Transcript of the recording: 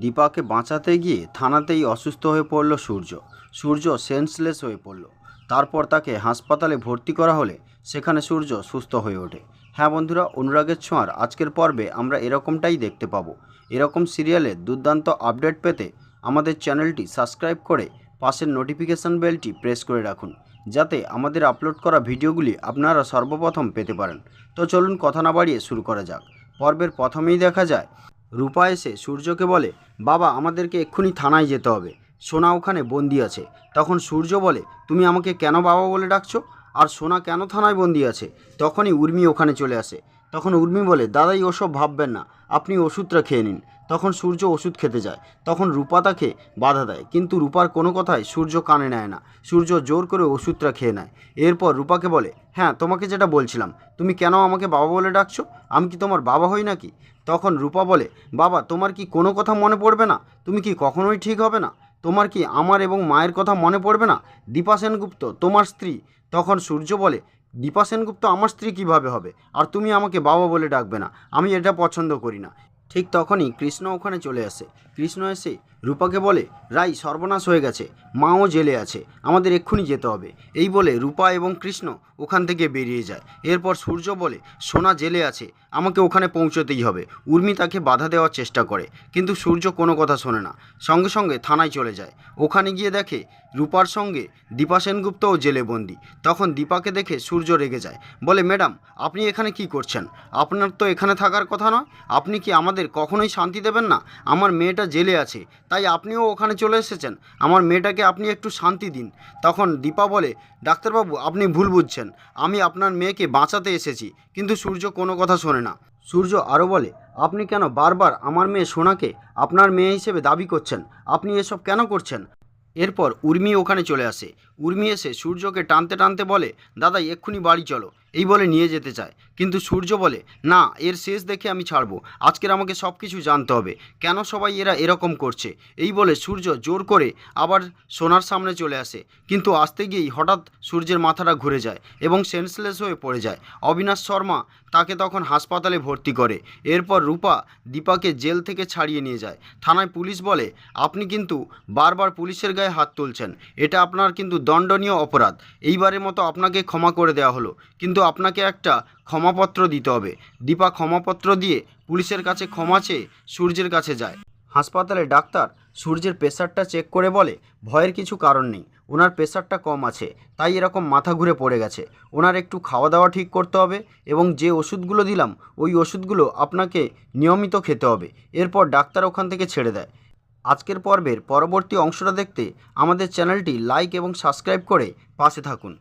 দীপাকে বাঁচাতে গিয়ে থানাতেই অসুস্থ হয়ে পড়ল সূর্য। সূর্য সেন্সলেস হয়ে পড়ল। তারপর তাকে হাসপাতালে ভর্তি করা হলে সেখানে সূর্য সুস্থ হয়ে ওঠে। হ্যাঁ বন্ধুরা, অনুরাগের ছোঁয়ার আজকের পর্বে আমরা এরকমটাই দেখতে পাবো। এরকম সিরিয়ালের দুর্দান্ত আপডেট পেতে আমাদের চ্যানেলটি সাবস্ক্রাইব করে পাশের নোটিফিকেশান বেলটি প্রেস করে রাখুন, যাতে আমাদের আপলোড করা ভিডিওগুলি আপনারা সর্বপ্রথম পেতে পারেন। তো চলুন কথা না বাড়িয়ে শুরু করা যাক। পর্বের প্রথমেই দেখা যায় রূপা এসে সূর্যকে বলে, বাবা, আমাদেরকে এক্ষুনি থানায় যেতে হবে। সোনা ওখানে বন্দি আছে। তখন সূর্য বলে, তুমি আমাকে কেন বাবা বলে ডাকছো? আর সোনা কেন থানায় বন্দি আছে? তখনই উর্মি ওখানে চলে আসে। তখন উর্মি বলে, দাদাই, ওসব ভাববেন না। আপনি ওষুধটা খেয়ে নিন। তখন সূর্য ওষুধ খেতে যায়। তখন রূপা তাকে বাধা দেয়, কিন্তু রূপার কোনো কথাই সূর্য কানে নেয় না। সূর্য জোর করে ওষুধটা খেয়ে নেয়। এরপর রূপাকে বলে হ্যাঁ তোমাকে যেটা বলছিলাম, তুমি কেন আমাকে বাবা বলে ডাকছো? আমি কি তোমার বাবা হই নাকি? তখন রূপা বলে, বাবা, তোমার কি কোনো কথা মনে পড়বে না? তুমি কি কখনোই ঠিক হবে না? তোমার কি আমার এবং মায়ের কথা মনে পড়বে না? দীপা সেনগুপ্ত, তোমার স্ত্রী? তখন সূর্য বলে দীপা সেনগুপ্ত আমার স্ত্রী কীভাবে হবে? আর তুমি আমাকে বাবা বলে ডাকবে না। আমি এটা পছন্দ করি না। ঠিক তখনই কৃষ্ণ ওখানে চলে আসে। কৃষ্ণ এসে রূপাকে বলে, রাই, সর্বনাশ হয়ে গেছে। মাও জেলে আছে। আমাদের এক্ষুনি যেতে হবে। এই বলে রূপা এবং কৃষ্ণ ওখান থেকে বেরিয়ে যায়। এরপর সূর্য বলে, সোনা জেলে আছে। আমাকে ওখানে পৌঁছতেই হবে। উর্মি তাকে বাধা দেওয়ার চেষ্টা করে, কিন্তু সূর্য কোনো কথা শোনে না। সঙ্গে সঙ্গে থানায় চলে যায়। ওখানে গিয়ে দেখে রূপার সঙ্গে দীপা সেনগুপ্তও জেলে বন্দি। তখন দীপাকে দেখে সূর্য রেগে যায়। বলে, ম্যাডাম, আপনি এখানে কি করছেন? আপনার তো এখানে থাকার কথা নয়। আপনি কি আমাদের কখনোই শান্তি দেবেন না? আমার মেয়েটা জেলে আছে। তাই আপনিও ওখানে চলে এসেছেন। আমার মেয়েটাকে আপনি একটু শান্তি দিন। তখন দীপা বলে, ডাক্তারবাবু, আপনি ভুল বুঝছেন। আমি আপনার মেয়েকে বাঁচাতে এসেছি, কিন্তু সূর্য কোনো কথা শোনে না। সূর্য আরও বলে, আপনি কেন বারবার আমার মেয়ে সোনাকে আপনার মেয়ে হিসেবে দাবি করছেন? আপনি এসব কেন করছেন? এরপর উর্মি ওখানে চলে আসে। উর্মি এসে সূর্যকে টানতে টানতে বলে দাদা এক্ষুনি বাড়ি চলো। এই বলে নিয়ে যেতে চায়। কিন্তু সূর্য বলে, না, এর শেষ দেখে আমি ছাড়বো। আজকের আমাকে সব কিছু জানতে হবে। কেন সবাই এরা এরকম করছে? এই বলে সূর্য জোর করে আবার সোনার সামনে চলে আসে। কিন্তু আসতে গিয়েই হঠাৎ সূর্যের মাথাটা ঘুরে যায় এবং সেন্সলেস হয়ে পড়ে যায়। অবিনাশ শর্মা তাকে তখন হাসপাতালে ভর্তি করে। এরপর রূপা দীপাকে জেল থেকে ছাড়িয়ে নিয়ে যায়। থানায় পুলিশ বলে, আপনি কিন্তু বারবার পুলিশের গায়ে হাত তুলছেন। এটা আপনার কিন্তু দণ্ডনীয় অপরাধ। এইবারের মতো আপনাকে ক্ষমা করে দেওয়া হলো। কিন্তু আপনাকে একটা ক্ষমাপত্র দিতে হবে। দীপা ক্ষমাপত্র দিয়ে পুলিশের কাছে ক্ষমা চেয়ে সূর্যের কাছে যায়। হাসপাতালে ডাক্তার সূর্যের প্রেশারটা চেক করে বলে, ভয়ের কিছু কারণ নেই। ওনার প্রেশারটা কম আছে, তাই এরকম মাথা ঘুরে পড়ে গেছে। ওনার একটু খাওয়া দাওয়া ঠিক করতে হবে এবং যে ওষুধগুলো দিলাম, ওই ওষুধগুলো আপনাকে নিয়মিত খেতে হবে। এরপর ডাক্তার ওখান থেকে ছেড়ে দেয়। আজকের পর্বের পরবর্তী অংশটা দেখতে আমাদের চ্যানেলটি লাইক এবং সাবস্ক্রাইব করে পাশে থাকুন।